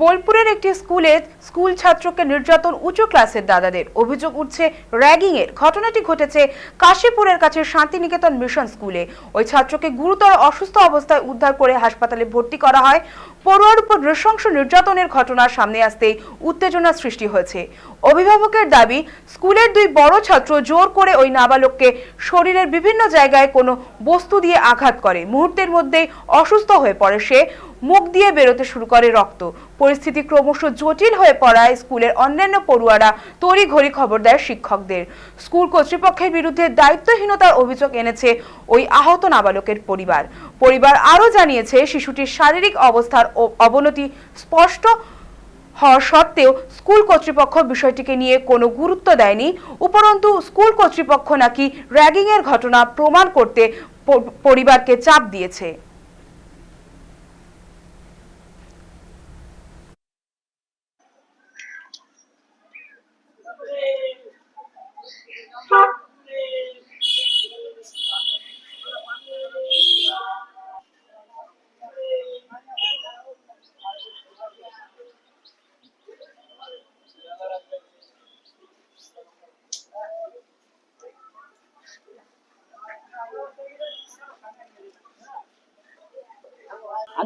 বোলপুরের একটি স্কুলে স্কুল ছাত্রকে নির্যাতন উঁচু ক্লাসের দাদাদের। অভিযোগ উঠছে র্যাগিং এর ঘটনাটি ঘটেছে কাশীপুরের কাছে শান্তিনিকেতন মিশন স্কুলে। ওই ছাত্রকে গুরুতর অসুস্থ অবস্থায় উদ্ধার করে হাসপাতালে ভর্তি করা হয়। পড়ুয়ার উপর নৃশংস নির্যাতনের ঘটনা সামনে আসতেই উত্তেজনা সৃষ্টি হয়েছে। অভিভাবকের দাবি, স্কুলের দুই বড় ছাত্র জোর করে ওই নাবালককে শরীরের বিভিন্ন জায়গায় কোনো বস্তু দিয়ে আঘাত করে। মুহূর্তের মধ্যেই অসুস্থ হয়ে পড়ে সে। মুখ দিয়ে বেরোতে শুরু করে রক্ত। পরিস্থিতি ক্রমশ জটিল হয়ে পড়ায় স্কুলের অন্যান্য পড়ুয়ারা তড়িঘড়ি খবর দেয় শিক্ষকদের। স্কুল কর্তৃপক্ষের বিরুদ্ধে দায়িত্বহীনতার অভিযোগ এনেছে ওই আহত নাবালকের পরিবার। পরিবার আরও জানিয়েছে, শিশুটির শারীরিক অবস্থার অবনতি স্পষ্ট হওয়া সত্ত্বেও স্কুল কর্তৃপক্ষ বিষয়টিকে নিয়ে কোনো গুরুত্ব দেয়নি। উপরন্তু, স্কুল কর্তৃপক্ষ নাকি র্যাগিংয়ের ঘটনা প্রমাণ করতে পরিবারকে চাপ দিয়েছে।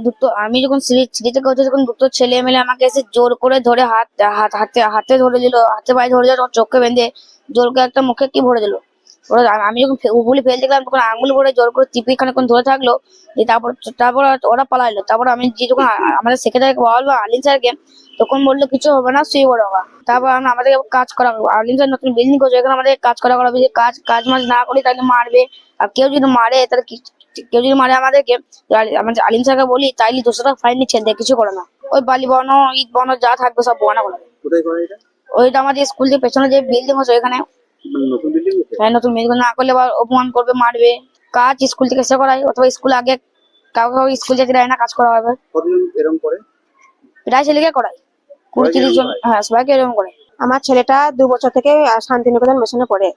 দুটো, আমি যখন সিঁড়ি থেকে যখন দুটো ছেলে মেলে আমাকে এসে জোর করে ধরে হাত হাত, হাতে হাতে ধরে দিল, হাতে পায়ে ধরে দিল, চোখে বেঁধে জোর করে একটা মুখে কি ভরে দিল? আমি যখন উগুলি ফেলতে গেলাম তখন আঙুল ভরে জোর করে টিপি খানিক্ষণ ধরে থাকল তারপর তারপর ওরা পালাইলো। তারপর আমি যে যখন আমাদের সেক্রেটারিকে বলব আলিম স্যারকে, তখন বলল, কিছু হবে না, শুয়ে পড়ো গা। তারপর আমাদের কাজ করা আলিম স্যার নতুন বিল্ডিং করছে, এখানে আমাদের কাজ করা করাবে যে কাজ কাজ মাজ না করি, তাহলে মারবে। আর কেউ যদি মারে, তাহলে কেউ যদি মারে আমাদেরকে আলি- আমাদের আলিম স্যারকে বলি তাইলে দুশো টাকা ফাইন নিচ্ছে দেখ কিছু করে না। ওই বালি বন ইট বন যা থাকবে সব বনা করে। ওইটা আমাদের স্কুল যে পেছনে যে বিল্ডিং আছে ওইখানে। মানে হ্যাঁ নতুন বিল্ডিং না করলে আবার অপমান করবে মারবে। কাজ স্কুল থেকে এসে করাই অথবা স্কুল আগে কাউকে স্কুল যেতে দেয় না কাজ করা হবে। এরকম করে? প্রায় ছেলেকে করাই কুড়ি তিরিশ জন হ্যাঁ সবাইকে এরকম করে। আমার ছেলেটা দু বছর থেকে শান্তিনিকেতন মিশনে পড়ে।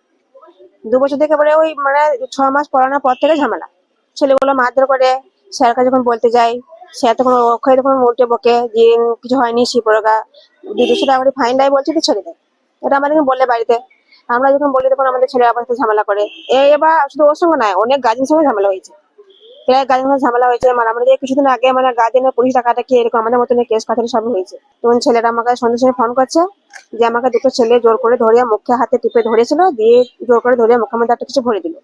দু বছর থেকে পড়ে ওই মানে ছ মাস পড়ানোর পর থেকে ঝামেলা। ছেলেগুলো মারধর করে স্যারকে যখন বলতে যাই, স্যার তখন ওখানে তখন উল্টে বকে, যে কিছু হয়নি শিপরগা দিয়ে দুশো টাকা করে ফাইন দেয় বলছে তো ছেড়ে দেয় এটা আমাদেরকে বললে বাড়িতে। আমরা যখন বলি তখন আমাদের ছেলে আবার ঝামেলা করে। এবার শুধু ওর সঙ্গে নয়, অনেক গার্জেন সঙ্গে ঝামেলা হয়েছে। প্রায় গার্জেন সঙ্গে ঝামেলা হয়েছে। মারামারি দিয়ে কিছুদিন আগে মানে গার্জেনের পুলিশ টাকাটা কি এরকম আমাদের মতন কেস কাছারি সব হয়েছে। তখন ছেলেটা আমাকে সন্ধ্যে সঙ্গে ফোন করছে যে আমাকে দুটো ছেলে জোর করে ধরিয়ে মুখে হাতে টিপে ধরেছিল, দিয়ে জোর করে ধরিয়ে মুখের মধ্যে একটা কিছু ভরে দিল।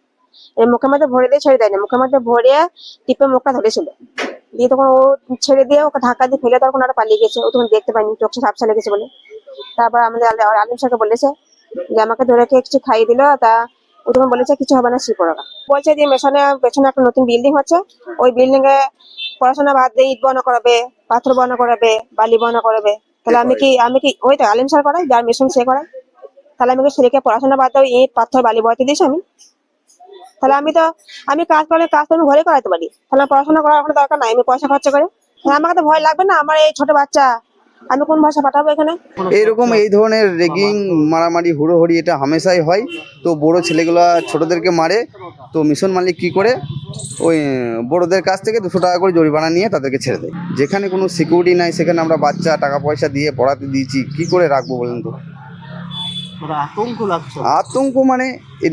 মুখের মধ্যে ভরে দিয়ে ছেড়ে দেয়নি। মুখের মধ্যে ভরিয়ে টিপে মুখটা ধরেছিল। দিয়ে তখন ও ছেড়ে দিয়ে ওকে ধাক্কা দিয়ে ফেলে তখন ওরা পালিয়ে গেছে। ও তখন দেখতে পাইনি চোখে ঝাপসা লেগেছে বলে। তারপর আমাদের আলি- আলিম স্যারকে বলেছে যে, আমাকে ধরে কে কিছু খাইয়ে দিল, তা ও তখন বলেছে, কিছু হবে না শিপড়া বলছে যে, মেশনে, পেছনে একটা নতুন বিল্ডিং হচ্ছে। ওই বিল্ডিং এ পড়াশোনা বাদ দিয়ে ইট বর্ণ করাবে, পাথর বর্ণ করাবে, বালি বর্ণ করাবে। তাহলে আমি কি আমি কি ওই তো আলিম স্যার করাই যার মিশন সে করাই তাহলে আমি কি ছেলেকে পড়াশোনা বাদ দিয়ে ইট, পাথর, বালি বয়াতে দিয়েছি আমি? তাহলে আমি তো, আমি কাজ করলে কাজ তো আমি ঘরে করাতে পারি। তাহলে পড়াশোনা করার কোনো দরকার নাই, আমি পয়সা খরচা করে। আমাকে তো ভয় লাগবে না আমার এই ছোট বাচ্চা? আমি কোন ভাষা পাঠাবো এখানে? এইরকম এই ধরনের রেগিং, মারামারি, হুড়োহুড়ি এটা হামেশাই হয়। তো বড় ছেলেগুলো ছোটদেরকে মারে, তো মিশন মালিক কি করে? ওই, বড়দের কাছ থেকে দুশো টাকা করে জরিমানা নিয়ে তাদেরকে ছেড়ে দেয়। যেখানে কোনো সিকিউরিটি নাই, সেখানে আমরা বাচ্চা, টাকা পয়সা দিয়ে পড়াতে দিয়েছি, কি করে রাখব বলেন তো? আতঙ্ক মানে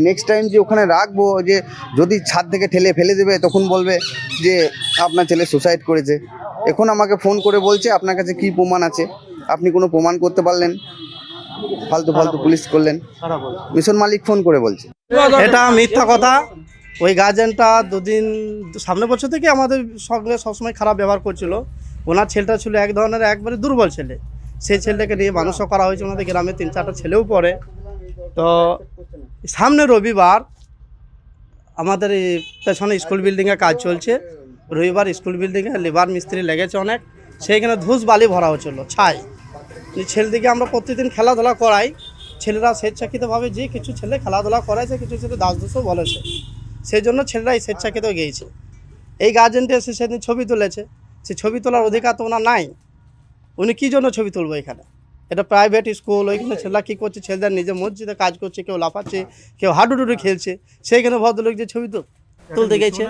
নেক্সট টাইম যে ওখানে রাখব যে যদি ছাদ থেকে ঠেলে ফেলে দেবে তখন বলবে যে আপনার ছেলে সুসাইড করেছে। এখন আমাকে ফোন করে বলছে আপনার কাছে কি প্রমাণ আছে? আপনি কোনো প্রমাণ করতে পারলেন? ফালতু ফালতু পুলিশ করলেন। মিশন মালিক ফোন করে বলছে। এটা মিথ্যা কথা। ওই গার্জেনটা দুদিন সামনে বছর থেকে আমাদের সঙ্গে সবসময় খারাপ ব্যবহার করছিল। ওনার ছেলেটা ছিল এক ধরনের একবারে দুর্বল ছেলে। সেই ছেলেটাকে নিয়ে মানুষও করা হয়েছে। ওনাদের গ্রামে তিন চারটা ছেলেও পড়ে। তো সামনে রবিবার আমাদের পেছনে স্কুল বিল্ডিংয়ে কাজ চলছে। রবিবার স্কুল বিল্ডিংয়ে লেবার মিস্ত্রি লেগেছে অনেক। সেইখানে ধুস বালি ভরা হচ্ছিল, ছাই। ছেলেদিকে আমরা প্রতিদিন খেলাধুলা করাই। ছেলেরা স্বেচ্ছাকৃতভাবে যে কিছু ছেলে খেলাধুলা করাইছে কিছু ছেলে দাস দোষও বলেছে সেই জন্য ছেলেরা এই স্বেচ্ছাকৃত গিয়েছে। এই গার্জেনটা এসে সেদিন ছবি তুলেছে। সে ছবি তোলার অধিকার তো ওনার নাই। উনি কী জন্য ছবি তুলবো এখানে? এটা প্রাইভেট স্কুল ওইখানে ছেলেরা কী করছে ছেলেদের নিজের মসজিদে কাজ করছে কেউ লাফাচ্ছে কেউ হাডুডুডু খেলছে সেইখানে ভদ্রলোক যে ছবি তো তুলতে গেছে।